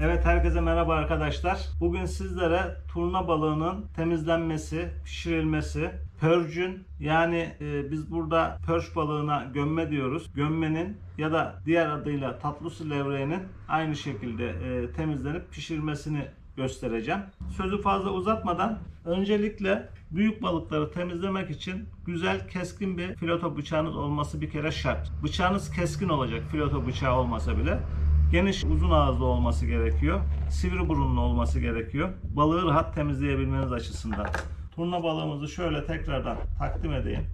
Evet herkese merhaba arkadaşlar. Bugün sizlere turna balığının temizlenmesi, pişirilmesi, pörcün yani e, biz burada pörç balığına gömme diyoruz. Gömmenin ya da diğer adıyla tatlı su levreğinin aynı şekilde e, temizlenip pişirilmesini göstereceğim. Sözü fazla uzatmadan öncelikle büyük balıkları temizlemek için güzel keskin bir fileto bıçağınız olması bir kere şart. Bıçağınız keskin olacak fileto bıçağı olmasa bile. Geniş uzun ağızlı olması gerekiyor. Sivri burunlu olması gerekiyor. Balığı rahat temizleyebilmeniz açısından. Turna balığımızı şöyle tekrardan takdim edeyim.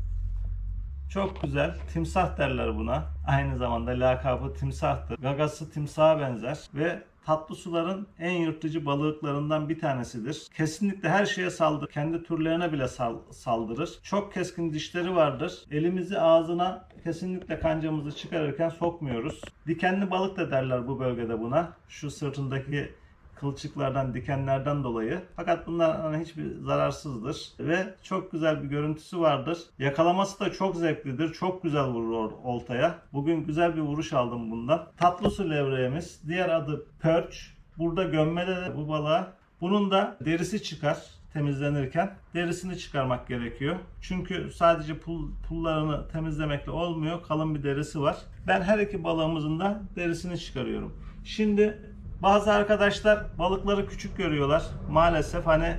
Çok güzel. Timsah derler buna. Aynı zamanda lakabı timsahtır. Gagası timsaha benzer ve tatlı suların en yırtıcı balıklarından bir tanesidir. Kesinlikle her şeye saldırır. Kendi türlerine bile sal- saldırır. Çok keskin dişleri vardır. Elimizi ağzına kesinlikle kancamızı çıkarırken sokmuyoruz. Dikenli balık da derler bu bölgede buna. Şu sırtındaki kılçıklardan, dikenlerden dolayı. Fakat bunlar hani hiçbir zararsızdır ve çok güzel bir görüntüsü vardır. Yakalaması da çok zevklidir. Çok güzel vurur oltaya. Bugün güzel bir vuruş aldım bundan. Tatlı su levreğimiz. Diğer adı perch. Burada gömmede de bu balığa. Bunun da derisi çıkar temizlenirken derisini çıkarmak gerekiyor. Çünkü sadece pul, pullarını temizlemekle olmuyor. Kalın bir derisi var. Ben her iki balığımızın da derisini çıkarıyorum. Şimdi bazı arkadaşlar balıkları küçük görüyorlar. Maalesef hani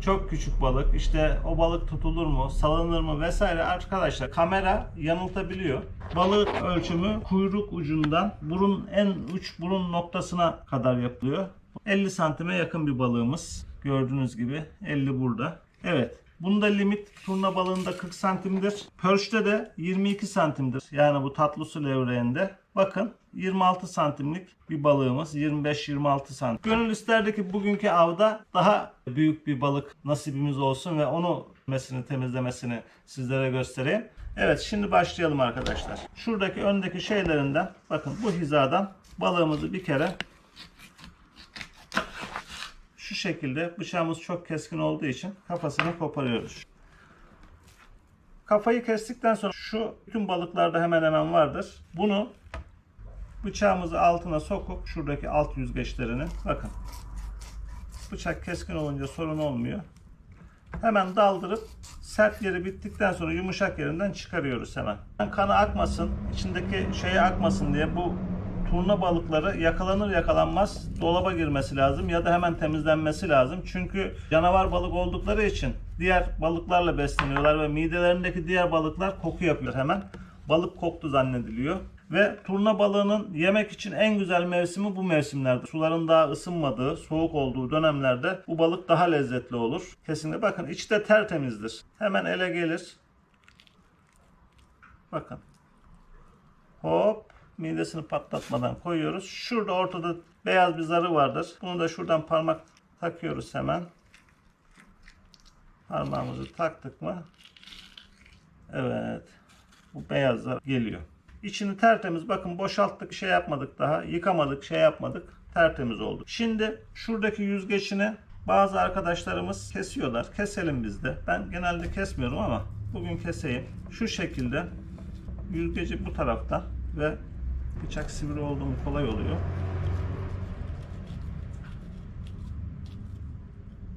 çok küçük balık. İşte o balık tutulur mu, salınır mı vesaire arkadaşlar kamera yanıltabiliyor. Balık ölçümü kuyruk ucundan burun en uç burun noktasına kadar yapılıyor. 50 santime yakın bir balığımız. Gördüğünüz gibi 50 burada. Evet. Bunda limit turna balığında 40 santimdir. Pörç'te de 22 santimdir. Yani bu tatlı su levreğinde. Bakın 26 santimlik bir balığımız. 25-26 santim. Gönül isterdi ki bugünkü avda daha büyük bir balık nasibimiz olsun ve onu mesini temizlemesini sizlere göstereyim. Evet şimdi başlayalım arkadaşlar. Şuradaki öndeki şeylerinden bakın bu hizadan balığımızı bir kere şu şekilde bıçağımız çok keskin olduğu için kafasını koparıyoruz. Kafayı kestikten sonra şu bütün balıklarda hemen hemen vardır. Bunu bıçağımızı altına sokup şuradaki alt yüzgeçlerini bakın. Bıçak keskin olunca sorun olmuyor. Hemen daldırıp sert yeri bittikten sonra yumuşak yerinden çıkarıyoruz hemen. Kanı akmasın, içindeki şeye akmasın diye bu turna balıkları yakalanır yakalanmaz dolaba girmesi lazım ya da hemen temizlenmesi lazım. Çünkü canavar balık oldukları için diğer balıklarla besleniyorlar ve midelerindeki diğer balıklar koku yapıyor hemen. Balık koktu zannediliyor. Ve turna balığının yemek için en güzel mevsimi bu mevsimlerde. Suların daha ısınmadığı, soğuk olduğu dönemlerde bu balık daha lezzetli olur. Kesinlikle bakın içi de tertemizdir. Hemen ele gelir. Bakın. Hop midesini patlatmadan koyuyoruz. Şurada ortada beyaz bir zarı vardır. Bunu da şuradan parmak takıyoruz hemen. Parmağımızı taktık mı? Evet. Bu beyaz zar geliyor. İçini tertemiz bakın boşalttık şey yapmadık daha. Yıkamadık şey yapmadık. Tertemiz oldu. Şimdi şuradaki yüzgeçini bazı arkadaşlarımız kesiyorlar. Keselim biz de. Ben genelde kesmiyorum ama bugün keseyim. Şu şekilde yüzgeci bu taraftan ve bıçak sivri oldu kolay oluyor.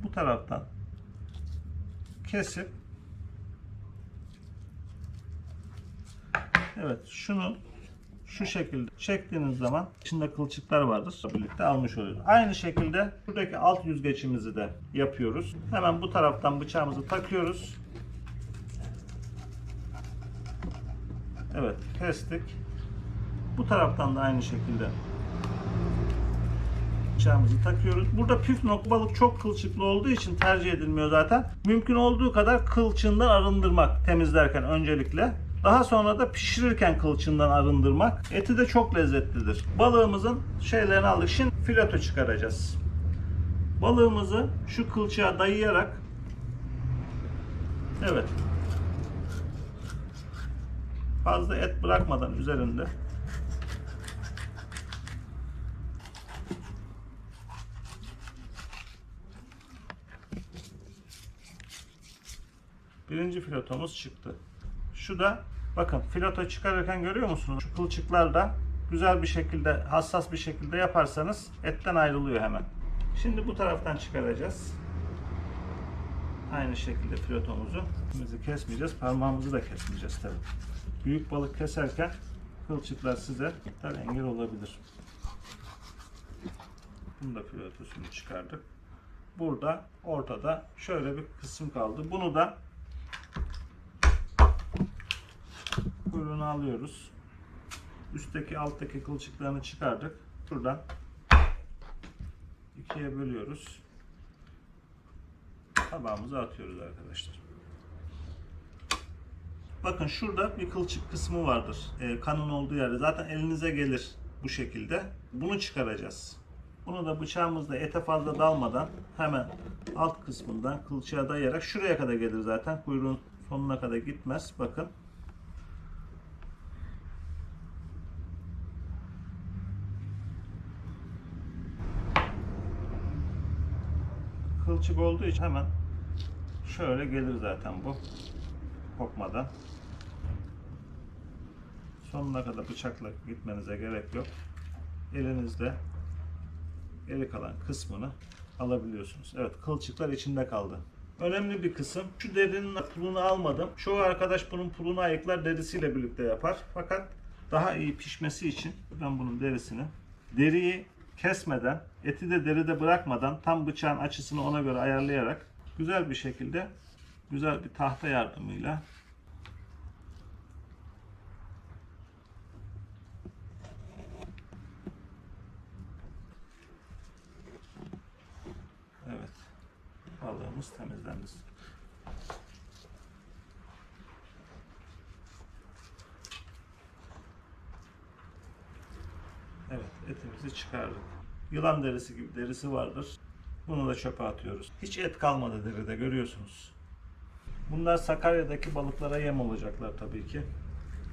Bu taraftan kesip Evet şunu şu şekilde çektiğiniz zaman içinde kılçıklar vardır. Birlikte almış oluyoruz. Aynı şekilde buradaki alt yüzgeçimizi de yapıyoruz. Hemen bu taraftan bıçağımızı takıyoruz. Evet kestik. Bu taraftan da aynı şekilde bıçağımızı takıyoruz. Burada püf nokta balık çok kılçıklı olduğu için tercih edilmiyor zaten. Mümkün olduğu kadar kılçığından arındırmak temizlerken öncelikle. Daha sonra da pişirirken kılçığından arındırmak. Eti de çok lezzetlidir. Balığımızın şeylerini aldık. Şimdi fileto çıkaracağız. Balığımızı şu kılçığa dayayarak Evet. Fazla et bırakmadan üzerinde Birinci filetomuz çıktı. Şu da bakın fileto çıkarırken görüyor musunuz? Şu kılçıklar da güzel bir şekilde, hassas bir şekilde yaparsanız etten ayrılıyor hemen. Şimdi bu taraftan çıkaracağız. Aynı şekilde filotomuzu. Bizi kesmeyeceğiz, parmağımızı da kesmeyeceğiz tabii. Büyük balık keserken kılçıklar size engel olabilir. Bunu da filotosunu çıkardık. Burada ortada şöyle bir kısım kaldı. Bunu da kuyruğunu alıyoruz. Üstteki alttaki kılçıklarını çıkardık. Şuradan ikiye bölüyoruz. Tabağımıza atıyoruz arkadaşlar. Bakın şurada bir kılçık kısmı vardır. Ee, kanın olduğu yerde. Zaten elinize gelir bu şekilde. Bunu çıkaracağız. Bunu da bıçağımızla ete fazla dalmadan hemen alt kısmından kılçığa dayayarak şuraya kadar gelir zaten. Kuyruğun sonuna kadar gitmez. Bakın. Kılçık olduğu için hemen şöyle gelir zaten bu. Kopmadan. Sonuna kadar bıçakla gitmenize gerek yok. Elinizde geri kalan kısmını alabiliyorsunuz. Evet kılçıklar içinde kaldı. Önemli bir kısım. Şu derinin pulunu almadım. Çoğu arkadaş bunun pulunu ayıklar derisiyle birlikte yapar. Fakat daha iyi pişmesi için ben bunun derisini deriyi kesmeden, eti de deride bırakmadan tam bıçağın açısını ona göre ayarlayarak güzel bir şekilde güzel bir tahta yardımıyla Evet. Balığımız temizlendi. Evet, etimizi çıkardık. Yılan derisi gibi derisi vardır. Bunu da çöpe atıyoruz. Hiç et kalmadı deride görüyorsunuz. Bunlar Sakarya'daki balıklara yem olacaklar tabii ki.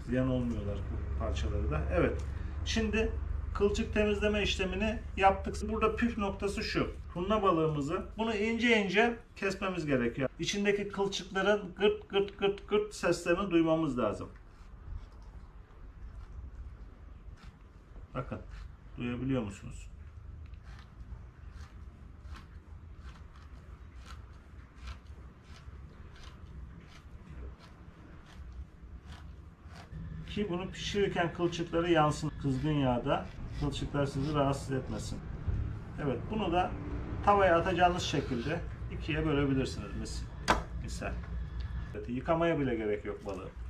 Ziyan olmuyorlar bu parçaları da. Evet. Şimdi kılçık temizleme işlemini yaptık. Burada püf noktası şu. Turna balığımızı bunu ince ince kesmemiz gerekiyor. İçindeki kılçıkların gırt gırt gırt gırt seslerini duymamız lazım. Bakın. Duyabiliyor musunuz? Ki bunu pişirirken kılçıkları yansın kızgın yağda. Kılçıklar sizi rahatsız etmesin. Evet bunu da tavaya atacağınız şekilde ikiye bölebilirsiniz mis misal. Yıkamaya bile gerek yok balığı.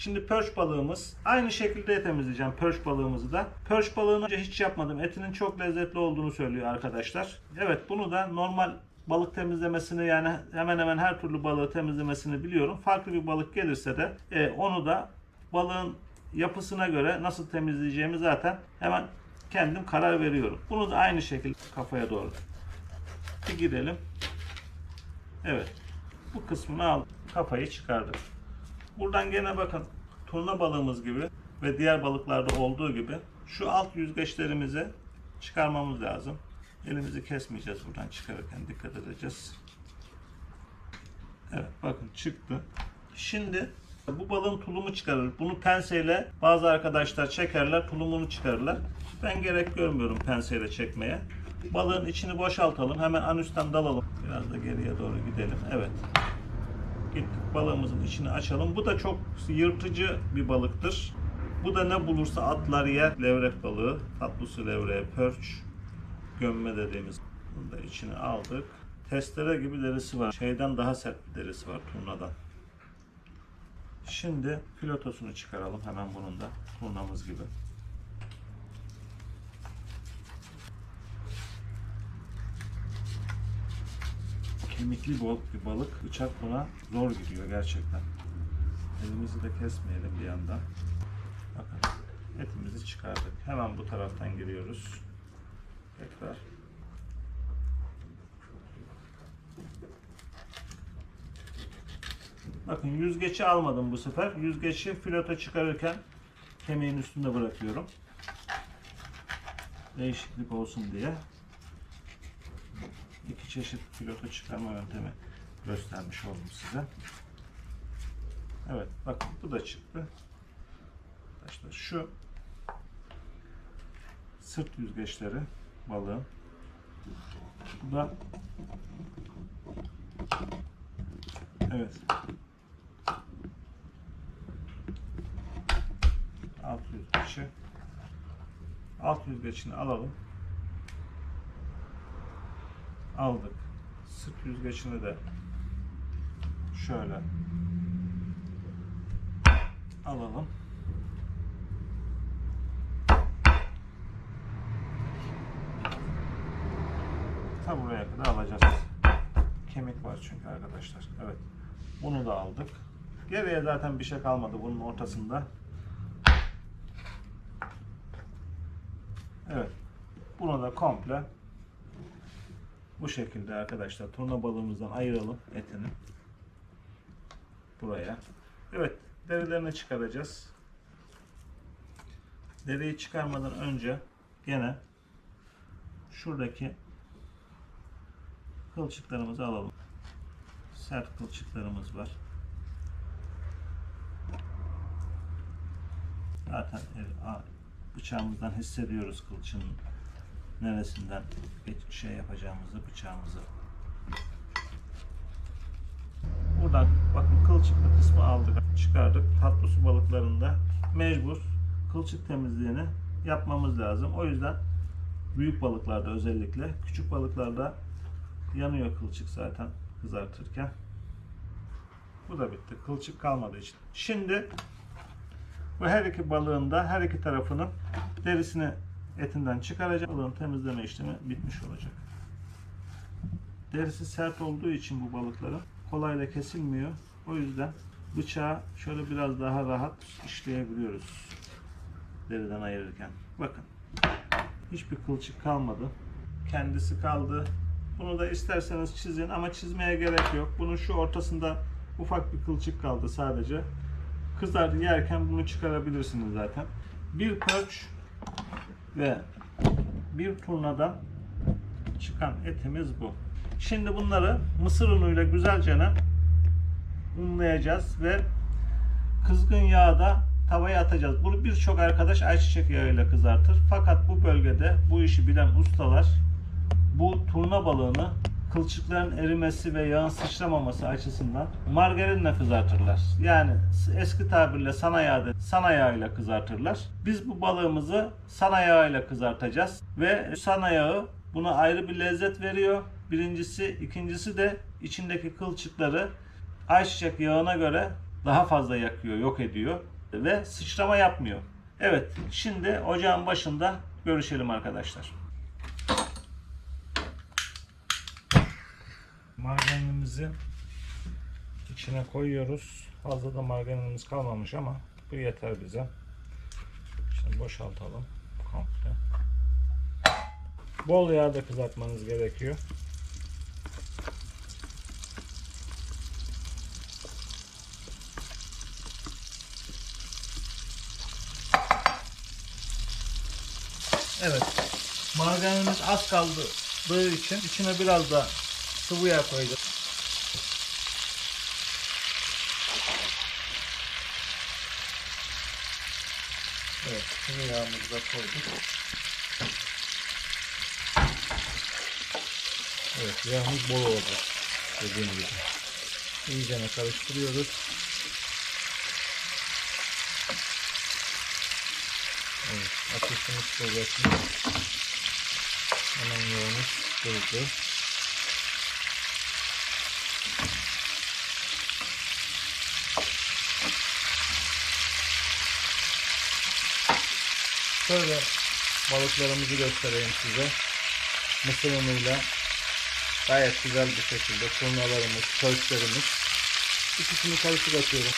Şimdi pörç balığımız aynı şekilde temizleyeceğim pörç balığımızı da. Pörç balığını önce hiç yapmadım. Etinin çok lezzetli olduğunu söylüyor arkadaşlar. Evet bunu da normal balık temizlemesini yani hemen hemen her türlü balığı temizlemesini biliyorum. Farklı bir balık gelirse de e, onu da balığın yapısına göre nasıl temizleyeceğimi zaten hemen kendim karar veriyorum. Bunu da aynı şekilde kafaya doğru bir gidelim. Evet. Bu kısmını al. Kafayı çıkardık. Buradan gene bakın turna balığımız gibi ve diğer balıklarda olduğu gibi şu alt yüzgeçlerimizi çıkarmamız lazım. Elimizi kesmeyeceğiz buradan çıkarırken dikkat edeceğiz. Evet bakın çıktı. Şimdi bu balığın tulumu çıkarır. Bunu penseyle bazı arkadaşlar çekerler, tulumunu çıkarırlar. Ben gerek görmüyorum penseyle çekmeye. Balığın içini boşaltalım. Hemen anüsten dalalım. Biraz da geriye doğru gidelim. Evet. Gittik balığımızın içini açalım. Bu da çok yırtıcı bir balıktır. Bu da ne bulursa atlar yer. Levrek balığı, tatlı su levreği, pörç, gömme dediğimiz. Bunu da içine aldık. Testere gibi derisi var. Şeyden daha sert bir derisi var turnadan. Şimdi filotosunu çıkaralım hemen bunun da. Turnamız gibi. Kemikli bir balık. Bıçak buna zor gidiyor gerçekten. Elimizi de kesmeyelim bir yandan. Bakın etimizi çıkardık. Hemen bu taraftan giriyoruz. Tekrar Bakın yüzgeci almadım bu sefer. Yüzgeci filoto çıkarırken kemiğin üstünde bırakıyorum. Değişiklik olsun diye. İki çeşit filoto çıkarma yöntemi göstermiş oldum size. Evet bakın bu da çıktı. Arkadaşlar şu sırt yüzgeçleri balığın. Bu da Evet. Alt yüzgeçi. Alt yüzgeçini alalım. Aldık. Sırt yüzgeçini de şöyle alalım. Ta buraya kadar alacağız. Kemik var çünkü arkadaşlar. Evet. Bunu da aldık. Geriye zaten bir şey kalmadı bunun ortasında. Evet. Bunu da komple bu şekilde arkadaşlar turna balığımızdan ayıralım etini. Buraya. Evet. Derilerini çıkaracağız. Deriyi çıkarmadan önce gene şuradaki kılçıklarımızı alalım. Sert kılçıklarımız var. Zaten e, bıçağımızdan hissediyoruz kılçığın neresinden şey yapacağımızı, bıçağımızı. Buradan bakın kılçıklı kısmı aldık, çıkardık. Tatlı su balıklarında mecbur kılçık temizliğini yapmamız lazım. O yüzden büyük balıklarda özellikle, küçük balıklarda yanıyor kılçık zaten kızartırken. Bu da bitti. Kılçık kalmadığı için. Şimdi bu her iki balığın da her iki tarafının derisini etinden çıkaracak. Balığın temizleme işlemi bitmiş olacak. Derisi sert olduğu için bu balıkların kolayla kesilmiyor. O yüzden bıçağı şöyle biraz daha rahat işleyebiliyoruz. Deriden ayırırken. Bakın. Hiçbir kılçık kalmadı. Kendisi kaldı. Bunu da isterseniz çizin ama çizmeye gerek yok. Bunun şu ortasında ufak bir kılçık kaldı sadece. Kızar yerken bunu çıkarabilirsiniz zaten. Bir pörç ve bir turnadan çıkan etimiz bu. Şimdi bunları mısır unuyla güzelce unlayacağız ve kızgın yağda tavaya atacağız. Bunu birçok arkadaş ayçiçek yağıyla kızartır. Fakat bu bölgede bu işi bilen ustalar bu turna balığını kılçıkların erimesi ve yağın sıçramaması açısından margarinle kızartırlar. Yani eski tabirle sana yağ sana yağıyla kızartırlar. Biz bu balığımızı sana yağıyla kızartacağız ve sana yağı buna ayrı bir lezzet veriyor. Birincisi, ikincisi de içindeki kılçıkları ayçiçek yağına göre daha fazla yakıyor, yok ediyor ve sıçrama yapmıyor. Evet, şimdi ocağın başında görüşelim arkadaşlar. Margarinimizi içine koyuyoruz. Fazla da margarinimiz kalmamış ama bu yeter bize. Şimdi boşaltalım komple. Bol yağda kızartmanız gerekiyor. Evet. Margarinimiz az kaldığı için içine biraz da sıvı yağ koyacağız. Evet, sıvı yağımızı koyduk. Evet, yağımız bol olacak. Dediğim gibi. İyice karıştırıyoruz. Evet, ateşimiz kuvvetli. Hemen yağımız durdu. Şöyle balıklarımızı göstereyim size. Mısır unuyla gayet güzel bir şekilde turnalarımız, közlerimiz. İkisini karışık atıyorum.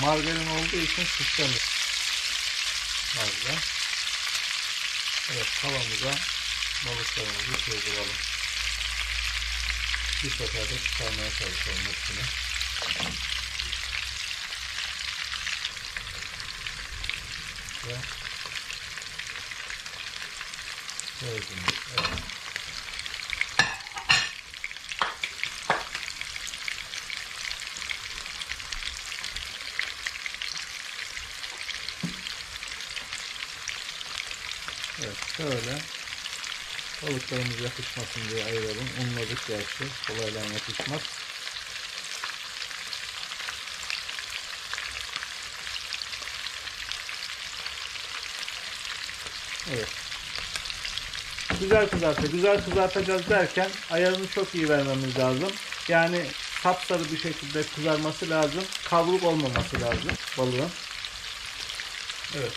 Margarin olduğu için sıçramıyor. Fazla. Evet tavamıza balıklarımızı sığdıralım. Şey bir seferde çıkarmaya çalışalım hepsini. Ve gördüğünüz evet. Evet, böyle balıklarımız yapışmasın diye ayıralım. Unladık gerçi. Kolaydan yapışmaz. Evet. Güzel kızartacağız. Güzel kızartacağız derken ayarını çok iyi vermemiz lazım. Yani sapsarı bir şekilde kızarması lazım. Kavruk olmaması lazım balığın. Evet.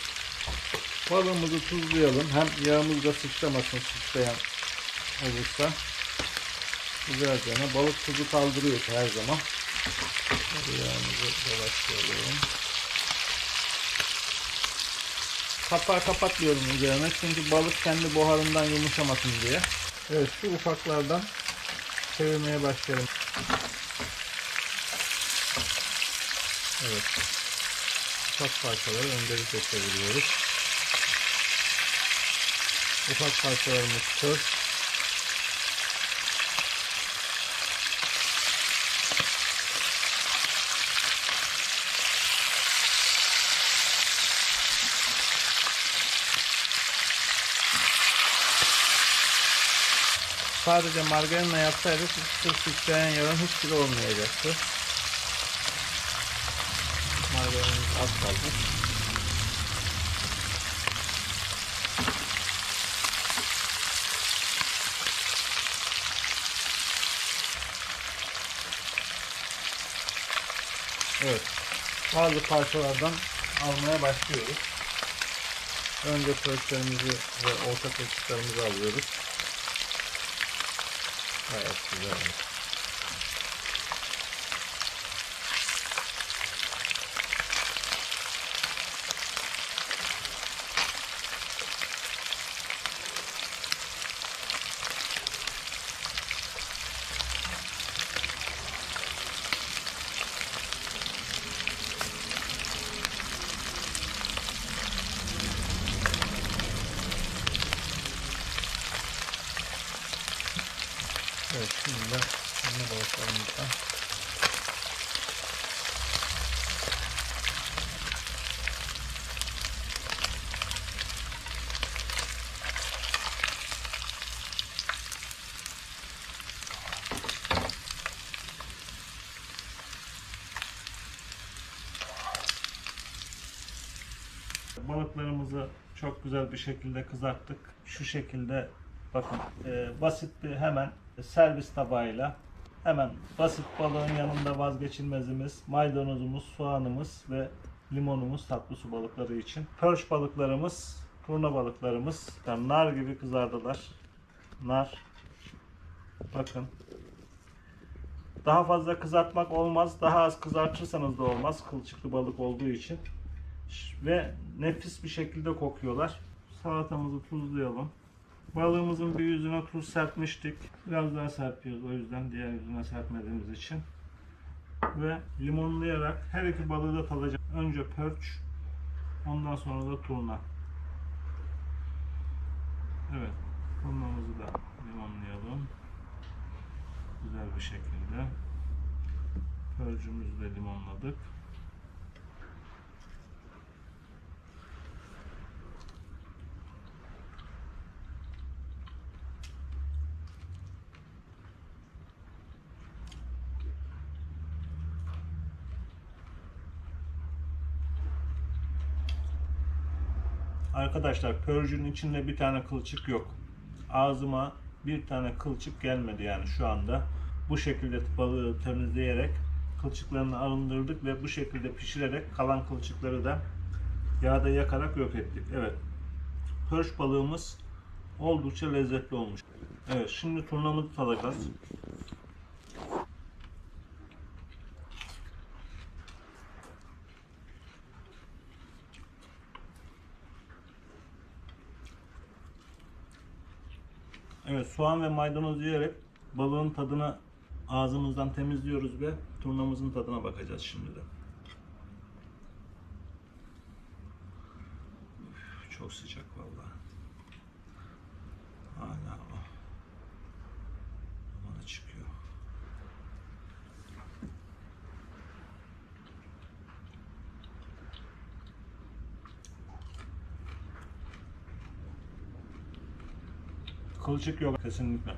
Balığımızı tuzlayalım. Hem yağımız da sıçramasın sıçrayan olursa. Güzelce yana balık tuzu kaldırıyor her zaman. Yağımızı dolaştıralım. Kapağı kapatmıyorum üzerine çünkü balık kendi buharından yumuşamasın diye. Evet şu ufaklardan çevirmeye başlayalım. Evet. Ufak parçaları öncelikle çeviriyoruz. Ufak parçalarımız kır. Sadece margarinle yapsaydık sırf sıçrayan yağın hiçbiri olmayacaktı. Margarinimiz az kaldı. Evet. Bazı parçalardan almaya başlıyoruz. Önce pörçlerimizi ve orta pörçlerimizi alıyoruz. Gayet güzel. Evet şimdi de anne balıklarımızdan Balıklarımızı çok güzel bir şekilde kızarttık. Şu şekilde bakın e, basit bir hemen servis tabağıyla hemen basit balığın yanında vazgeçilmezimiz maydanozumuz, soğanımız ve limonumuz tatlı su balıkları için. Perch balıklarımız, turna balıklarımız yani nar gibi kızardılar. Nar. Bakın. Daha fazla kızartmak olmaz. Daha az kızartırsanız da olmaz. Kılçıklı balık olduğu için. Ve nefis bir şekilde kokuyorlar. Salatamızı tuzlayalım. Balığımızın bir yüzüne tuz serpmiştik. Biraz daha serpiyoruz o yüzden diğer yüzüne serpmediğimiz için. Ve limonlayarak her iki balığı da tadacağım. Önce pörç, ondan sonra da turna. Evet, turnamızı da limonlayalım. Güzel bir şekilde. Pörcümüzü de limonladık. Arkadaşlar pörcün içinde bir tane kılçık yok. Ağzıma bir tane kılçık gelmedi yani şu anda. Bu şekilde balığı temizleyerek kılçıklarını arındırdık ve bu şekilde pişirerek kalan kılçıkları da yağda yakarak yok ettik. Evet. Pörç balığımız oldukça lezzetli olmuş. Evet şimdi turnamızı tadacağız. Evet soğan ve maydanoz yiyerek balığın tadını ağzımızdan temizliyoruz ve turnamızın tadına bakacağız şimdi de. Çok sıcak vallahi. Hala Kılçık yok kesinlikle.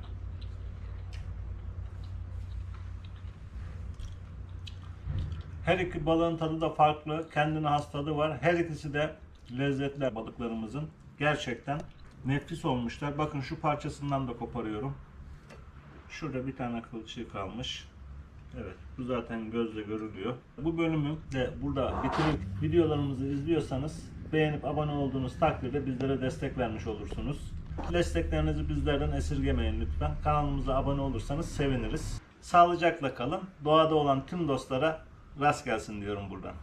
Her iki balığın tadı da farklı. Kendine has tadı var. Her ikisi de lezzetli balıklarımızın. Gerçekten nefis olmuşlar. Bakın şu parçasından da koparıyorum. Şurada bir tane kılçığı kalmış. Evet, bu zaten gözle görülüyor. Bu bölümü de burada bitirip videolarımızı izliyorsanız beğenip abone olduğunuz takdirde bizlere destek vermiş olursunuz. Desteklerinizi bizlerden esirgemeyin lütfen. Kanalımıza abone olursanız seviniriz. Sağlıcakla kalın. Doğada olan tüm dostlara rast gelsin diyorum buradan.